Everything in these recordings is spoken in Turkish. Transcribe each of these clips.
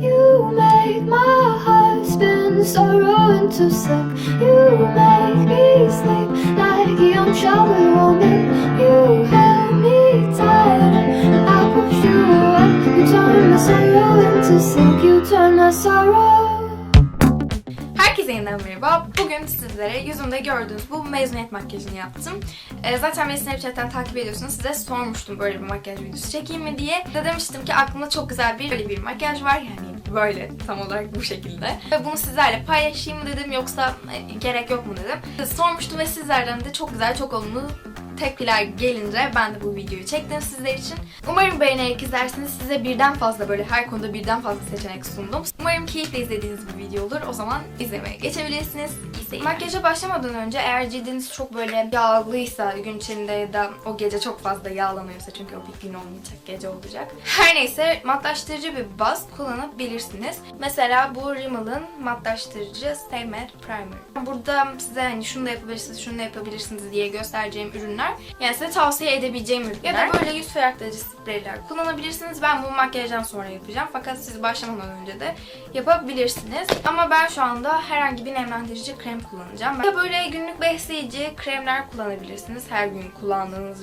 You make my heart spin sorrow into silk. You make me sleep like a young with woman. You held me tight and I push you away. You turn my sorrow into silk. You turn my sorrow. Herkese merhaba. Bugün sizlere yüzümde gördüğünüz bu mezuniyet makyajını yaptım. Ee, zaten beni Snapchat'ten takip ediyorsunuz. Size sormuştum böyle bir makyaj videosu çekeyim mi diye. De demiştim ki aklımda çok güzel bir böyle bir makyaj var. Yani böyle tam olarak bu şekilde. Ve bunu sizlerle paylaşayım mı dedim yoksa e, gerek yok mu dedim. Sormuştum ve sizlerden de çok güzel, çok olumlu tepkiler gelince ben de bu videoyu çektim sizler için. Umarım beğenerek izlersiniz. Size birden fazla böyle her konuda birden fazla seçenek sundum. Umarım keyifle izlediğiniz bir video olur. O zaman izlemeye geçebilirsiniz. İzleyin. Makyaja başlamadan önce eğer cildiniz çok böyle yağlıysa gün içinde ya da o gece çok fazla yağlanıyorsa çünkü o bir gün olmayacak gece olacak. Her neyse matlaştırıcı bir baz kullanabilirsiniz. Mesela bu Rimmel'ın matlaştırıcı Stay Matte Primer. Burada size hani şunu da yapabilirsiniz, şunu da yapabilirsiniz diye göstereceğim ürünler. Yani size tavsiye edebileceğim ürünler. Ya da böyle yüz ferahlayıcı spreyler kullanabilirsiniz. Ben bu makyajdan sonra yapacağım. Fakat siz başlamadan önce de yapabilirsiniz. Ama ben şu anda herhangi bir nemlendirici krem kullanacağım. Ya böyle günlük besleyici kremler kullanabilirsiniz. Her gün kullandığınız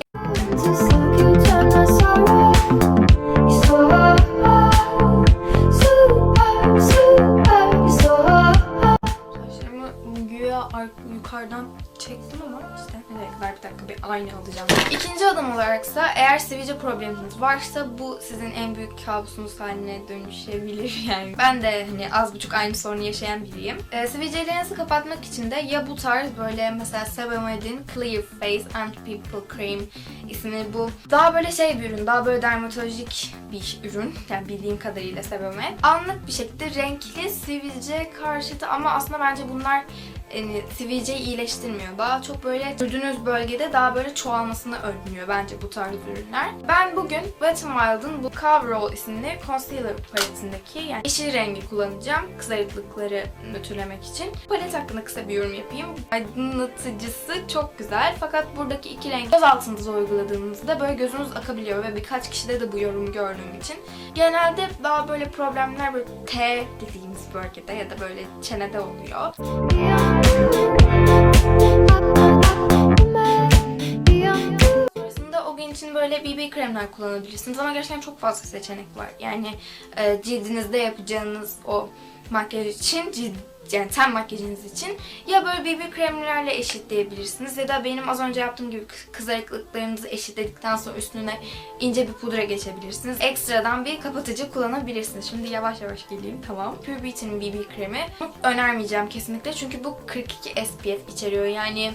yukarıdan çektim ama işte nereye kadar bir dakika bir ayna alacağım. İkinci adım olaraksa eğer sivilce probleminiz varsa bu sizin en büyük kabusunuz haline dönüşebilir yani. Ben de hani az buçuk aynı sorunu yaşayan biriyim. Ee, sivilcelerinizi kapatmak için de ya bu tarz böyle mesela Sebamed'in Clear Face and Pimple Cream ismi bu. Daha böyle şey bir ürün, daha böyle dermatolojik bir ürün. Yani bildiğim kadarıyla Sebamed. Anlık bir şekilde renkli sivilce karşıtı ama aslında bence bunlar yani sivilceyi iyileştirmiyor. Daha çok böyle sürdüğünüz bölgede daha böyle çoğalmasını önlüyor bence bu tarz ürünler. Ben bugün Wet n Wild'ın bu Coverall isimli concealer paletindeki yani yeşil rengi kullanacağım kızarıklıkları nötrlemek için. Palet hakkında kısa bir yorum yapayım. Aydınlatıcısı çok güzel fakat buradaki iki renk göz altınıza uyguladığınızda böyle gözünüz akabiliyor ve birkaç kişide de bu yorumu gördüğüm için. Genelde daha böyle problemler böyle T dediğimiz bölgede ya da böyle çenede oluyor. İçin böyle BB kremler kullanabilirsiniz ama gerçekten çok fazla seçenek var. Yani e, cildinizde yapacağınız o makyaj için cild yani ten makyajınız için ya böyle BB kremlerle eşitleyebilirsiniz ya da benim az önce yaptığım gibi kı- kızarıklıklarınızı eşitledikten sonra üstüne ince bir pudra geçebilirsiniz. Ekstradan bir kapatıcı kullanabilirsiniz. Şimdi yavaş yavaş geleyim tamam. Pure Beauty'nin BB kremi önermeyeceğim kesinlikle çünkü bu 42 SPF içeriyor yani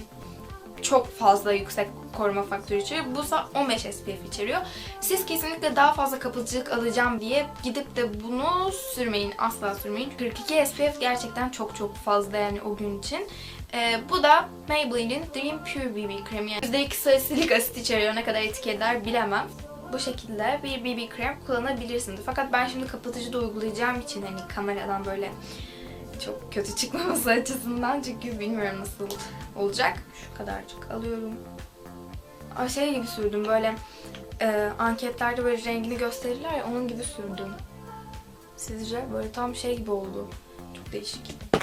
çok fazla yüksek koruma faktörü içeriyor. Bu ise 15 SPF içeriyor. Siz kesinlikle daha fazla kapatıcılık alacağım diye gidip de bunu sürmeyin. Asla sürmeyin. 42 SPF gerçekten çok çok fazla yani o gün için. Ee, bu da Maybelline'in Dream Pure BB kremi. Yani %2 salisilik asit içeriyor. Ne kadar etki eder bilemem. Bu şekilde bir BB krem kullanabilirsiniz. Fakat ben şimdi kapatıcı da uygulayacağım için hani kameradan böyle çok kötü çıkmaması açısından çünkü bilmiyorum nasıl olacak. Şu kadarcık alıyorum. Aa, şey gibi sürdüm böyle e, anketlerde böyle rengini gösterirler ya onun gibi sürdüm. Sizce böyle tam şey gibi oldu. Çok değişik.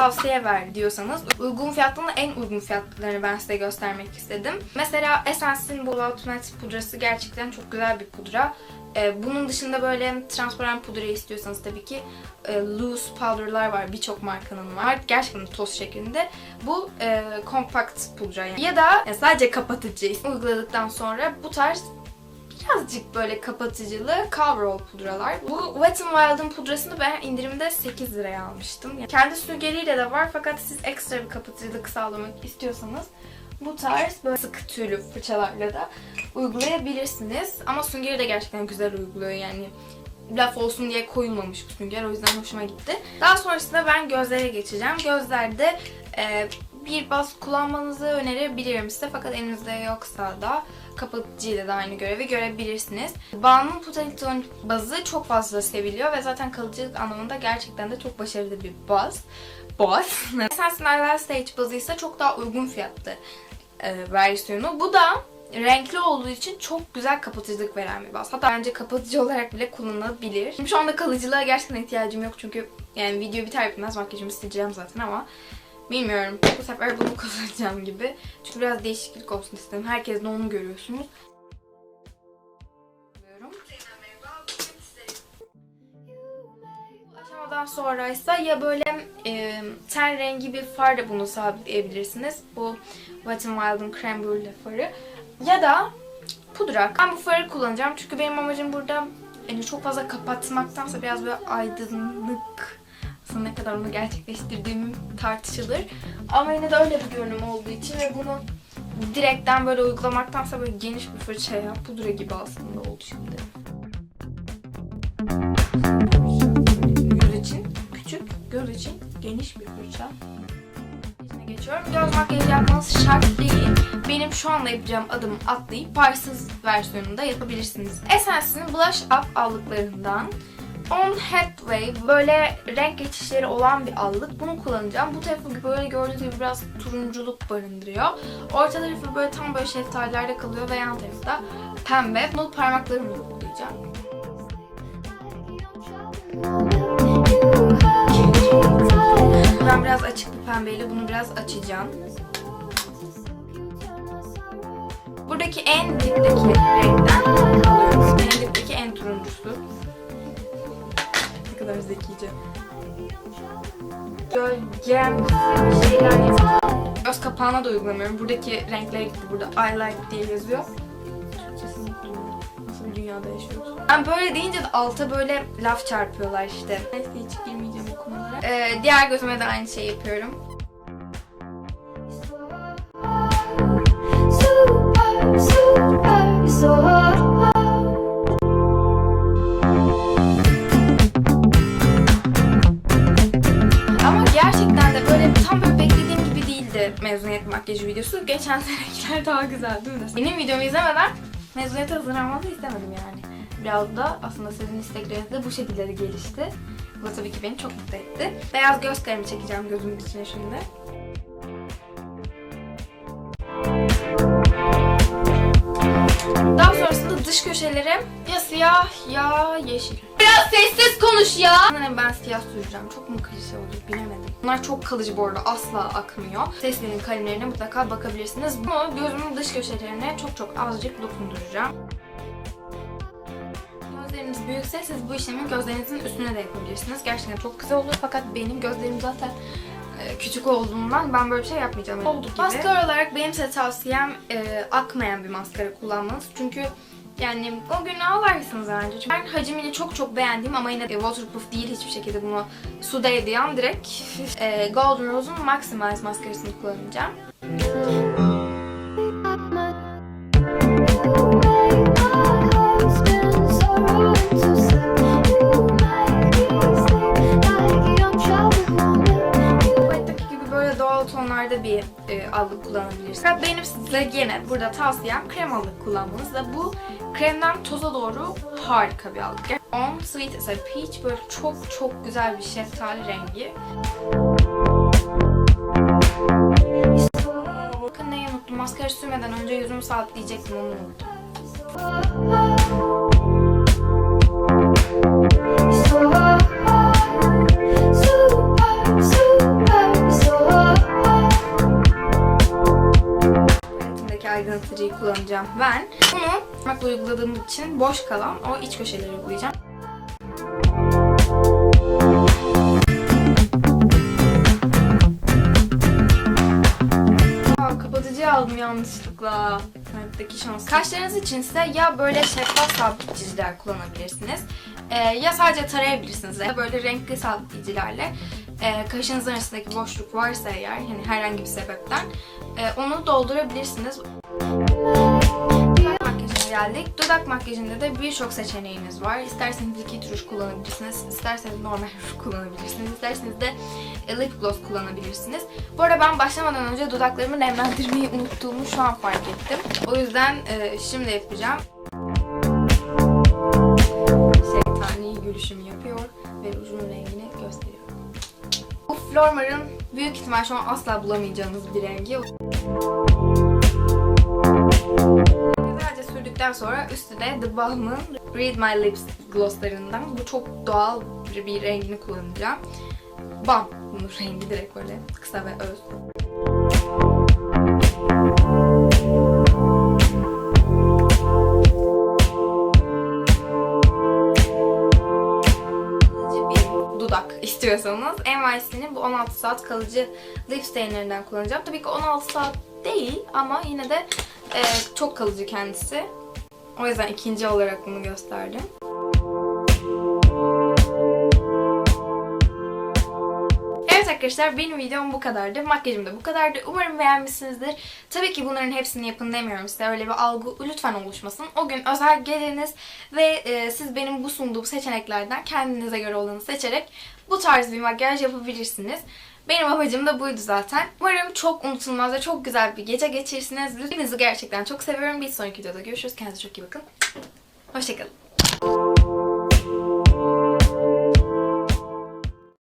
Tavsiye ver diyorsanız uygun fiyatlarının en uygun fiyatlarını ben size göstermek istedim. Mesela Essence'in bu Ultimate pudrası gerçekten çok güzel bir pudra. Ee, bunun dışında böyle transparan pudra istiyorsanız tabii ki e, loose powder'lar var. Birçok markanın var. Gerçekten toz şeklinde. Bu e, kompakt pudra yani. Ya da e, sadece kapatıcı uyguladıktan sonra bu tarz birazcık böyle kapatıcılı coverall pudralar. Bu Wet n Wild'ın pudrasını ben indirimde 8 liraya almıştım. Yani kendi süngeriyle de var fakat siz ekstra bir kapatıcılık sağlamak istiyorsanız bu tarz böyle sık tüylü fırçalarla da uygulayabilirsiniz. Ama süngeri de gerçekten güzel uyguluyor yani laf olsun diye koyulmamış bu sünger. O yüzden hoşuma gitti. Daha sonrasında ben gözlere geçeceğim. Gözlerde e, bir baz kullanmanızı önerebilirim size. Fakat elinizde yoksa da kapatıcıyla da aynı görevi görebilirsiniz. Balmum Putaliton bazı çok fazla seviliyor ve zaten kalıcılık anlamında gerçekten de çok başarılı bir baz. Baz. Essence'in Eyelash Stage bazı ise çok daha uygun fiyatlı e, versiyonu. Bu da renkli olduğu için çok güzel kapatıcılık veren bir baz. Hatta bence kapatıcı olarak bile kullanılabilir. Şimdi şu anda kalıcılığa gerçekten ihtiyacım yok çünkü yani video biter bitmez makyajımı sileceğim zaten ama bilmiyorum. Bu sefer bunu kullanacağım gibi. Çünkü biraz değişiklik olsun istedim. Herkes de onu görüyorsunuz. Aşamadan sonra ise ya böyle e, ten rengi bir far da bunu sabitleyebilirsiniz. Bu Wet n Wild'ın Creme Brulee farı. Ya da pudra. Ben bu farı kullanacağım çünkü benim amacım burada yani çok fazla kapatmaktansa biraz böyle aydınlık aslında ne kadar onu gerçekleştirdiğim tartışılır. Ama yine de öyle bir görünüm olduğu için ve bunu direkten böyle uygulamaktansa böyle geniş bir fırçaya pudra gibi aslında oldu şimdi. Göz için küçük, göz için geniş bir fırça. Yüzüne geçiyorum. Göz makyajı yapmanız şart değil. Benim şu anda yapacağım adımı atlayıp parsız versiyonunda yapabilirsiniz. Essence'in Blush Up allıklarından On Hathaway böyle renk geçişleri olan bir allık. Bunu kullanacağım. Bu tarafı böyle gördüğünüz gibi biraz turunculuk barındırıyor. Orta tarafı böyle tam böyle şeftalilerde kalıyor ve yan tarafı da pembe. Bunu parmaklarımla uygulayacağım. Ben biraz açık bir pembeyle bunu biraz açacağım. Buradaki en dipteki renkten alıyoruz. En dipteki en turuncusu. Kadar zekice. Gölgem şeyler. Göz kapağına da uygulamıyorum. Buradaki renklere gitti. Burada I like diye yazıyor. Türkçesini. Nasıl bir dünyada yaşıyoruz? Ben böyle deyince de alta böyle laf çarpıyorlar işte. Neyse hiç girmeyeceğim o konulara. Ee, diğer gözüme de aynı şey yapıyorum. Makyajı videosu. Geçen senekiler daha güzeldi değil mi? Benim videomu izlemeden mezuniyete hazırlanmanızı istemedim yani. Biraz da aslında sizin istekleriniz bu şekilde gelişti. Bu da tabii ki beni çok mutlu etti. Beyaz göz kalemi çekeceğim gözümün içine şimdi. Dış köşelere ya siyah ya yeşil. Biraz sessiz konuş ya. Ben siyah süreceğim. Çok mu klişe olur bilemedim. Bunlar çok kalıcı bu arada. Asla akmıyor. Seslerin kalemlerine mutlaka bakabilirsiniz. Bunu gözümün dış köşelerine çok çok azıcık dokunduracağım. Gözleriniz büyükse siz bu işlemi gözlerinizin üstüne de yapabilirsiniz. Gerçekten çok güzel olur fakat benim gözlerim zaten e, küçük olduğundan ben böyle bir şey yapmayacağım. Olduğu gibi. Maskara olarak benim size tavsiyem e, akmayan bir maskara kullanmanız. Çünkü yani o gün ağlarsınız bence. Çünkü ben hacmini çok çok beğendiğim ama yine waterproof değil hiçbir şekilde bunu su değdiyen direkt e, Golden Rose'un Maximize maskarasını kullanacağım. Tonlarda bir e, allık kullanabilirsiniz. Benim size gene burada tavsiyem krem allık kullanmanız da bu kremden toza doğru harika bir allık. On Sweet as a Peach böyle çok çok güzel bir şeftali rengi. Bakın neyi unuttum. Maskara sürmeden önce yüzümü sabitleyecektim onu unuttum. Aydınlatıcıyı kullanacağım ben. Parmakla uyguladığım için boş kalan o iç köşeleri uygulayacağım. Aa, kapatıcı aldım yanlışlıkla. Hayattaki şans. Kaşlarınız için ise ya böyle şeffaf sabitleyiciler kullanabilirsiniz. Ee, ya sadece tarayabilirsiniz ya böyle renkli sabitleyicilerle e, kaşınızın arasındaki boşluk varsa eğer yani herhangi bir sebepten e, onu doldurabilirsiniz. Geldik. Dudak makyajında da birçok seçeneğiniz var. İsterseniz liquid ruj kullanabilirsiniz. isterseniz normal ruj kullanabilirsiniz. isterseniz de e, lip gloss kullanabilirsiniz. Bu arada ben başlamadan önce dudaklarımı nemlendirmeyi unuttuğumu şu an fark ettim. O yüzden e, şimdi yapacağım. Şeytani gülüşümü yapıyor ve rujun rengini gösteriyor. Bu Flormar'ın büyük ihtimal şu an asla bulamayacağınız bir rengi. Sürdükten sonra üstüne The Balm'ın Read My Lips glosslarından bu çok doğal bir, bir rengini kullanacağım. Bam! Bunun rengi direkt böyle kısa ve öz. istiyorsanız NYC'nin bu 16 saat kalıcı lip stainlerinden kullanacağım. Tabii ki 16 saat değil ama yine de e, çok kalıcı kendisi. O yüzden ikinci olarak bunu gösterdim. Arkadaşlar benim videom bu kadardı. Makyajım da bu kadardı. Umarım beğenmişsinizdir. Tabii ki bunların hepsini yapın demiyorum size. Öyle bir algı lütfen oluşmasın. O gün özel geliniz ve e, siz benim bu sunduğum seçeneklerden kendinize göre olanı seçerek bu tarz bir makyaj yapabilirsiniz. Benim amacım da buydu zaten. Umarım çok unutulmaz ve çok güzel bir gece geçirirsiniz. Hepinizi gerçekten çok seviyorum. Bir sonraki videoda görüşürüz. Kendinize çok iyi bakın. Hoşçakalın.